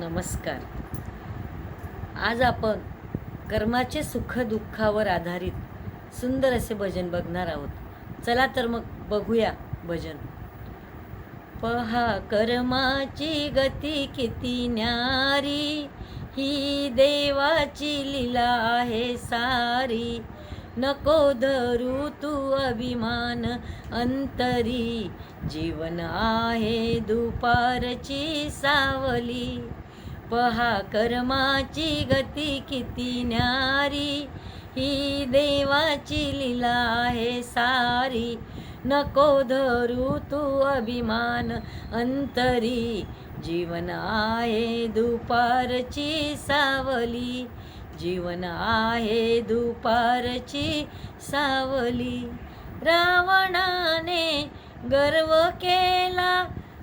नमस्कार. आज आपण कर्माचे सुख दुःखावर आधारित सुंदर असे भजन बघणार आहोत. चला तर मग बघूया भजन. पहा कर्माची गती किती न्यारी ही देवाची लीला आहे सारी. नको धरू तू अभिमान अंतरी. जीवन आहे दुपारची सावली. पहा कर्माची गती किती न्यारी. ही देवाची लीला आहे सारी. नको धरू तू अभिमान अंतरी. जीवन आहे दुपारची सावली. जीवन आहे दुपारची सावली. रावणाने गर्व केला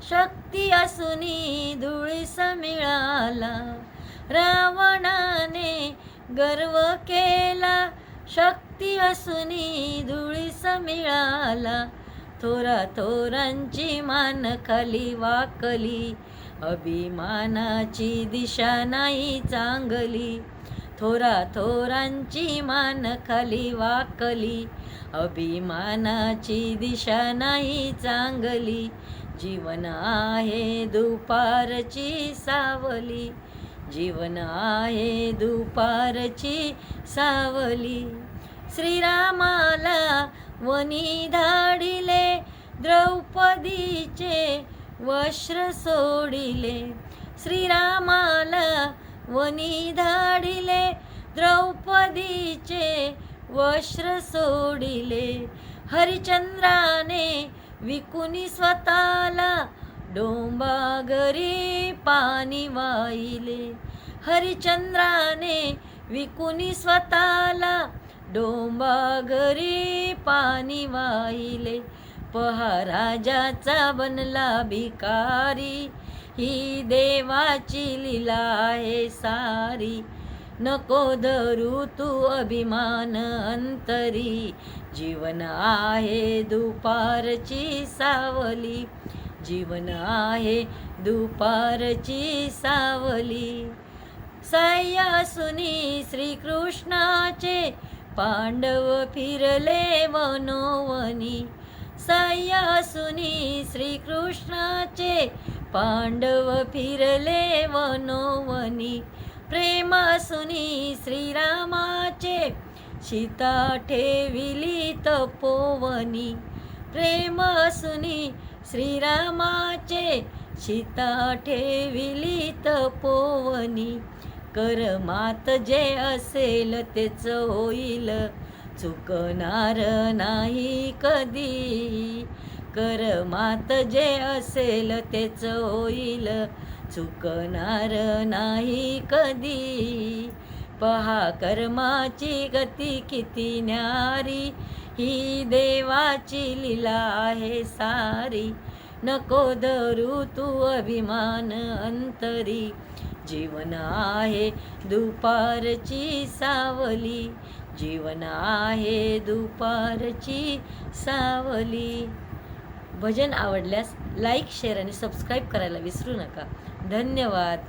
शक्ती असुनी धुळीस मिळाला रावणाने गर्व केला. शक्ती असुनी धुळीस मिळाला थोरा थोरांची मान खाली वाकली. अभिमानाची दिशा नाही चांगली. थोरा थोरांची मान खाली वाकली. अभिमानाची दिशा नाही चांगली. जीवन आहे दुपारची सावली. जीवन आहे दुपारची सावली. श्रीरामाला वनी धाडिले द्रौपदीचे वस्त्र सोडिले. श्रीरामाला वनी धाडिले द्रौपदीचे वस्त्र सोडिले. हरिचंद्राने विकुनी स्वतःला डोंबागरी पाणी वाहिले. हरिचंद्राने विकुनी स्वतःला डोंबागरी पाणी वाहिले. पहाराजाचा बनला भिकारी ही देवाची लीला आहे सारी. नको धरू तू अभिमान अंतरी. जीवन आहे दुपारची सावली. जीवन आहे दुपारची सावली. साय्यासुनी श्रीकृष्णाचे पांडव फिरले वनोवनी साय्यासुनी श्रीकृष्णाचे पांडव फिरले वनोवनी प्रेमासुनी श्रीरामाचे सीता ठेविली तपोवनी. प्रेमासुनी श्रीरामाचे सीता ठेविली तपोवनी. करमात जे असेल तेच होईल चुकणार नाही कधी. करमात जे असेल तेच होईल. चुकणार नाही कधी. पहा कर्माची गती किती न्यारी. ही देवाची लीला आहे सारी. नको धरू तू अभिमान अंतरी. जीवन आहे दुपारची सावली. जीवन आहे दुपारची सावली. भजन आवडल्यास लाईक शेअर आणि सबस्क्राईब करायला विसरू नका. धन्यवाद.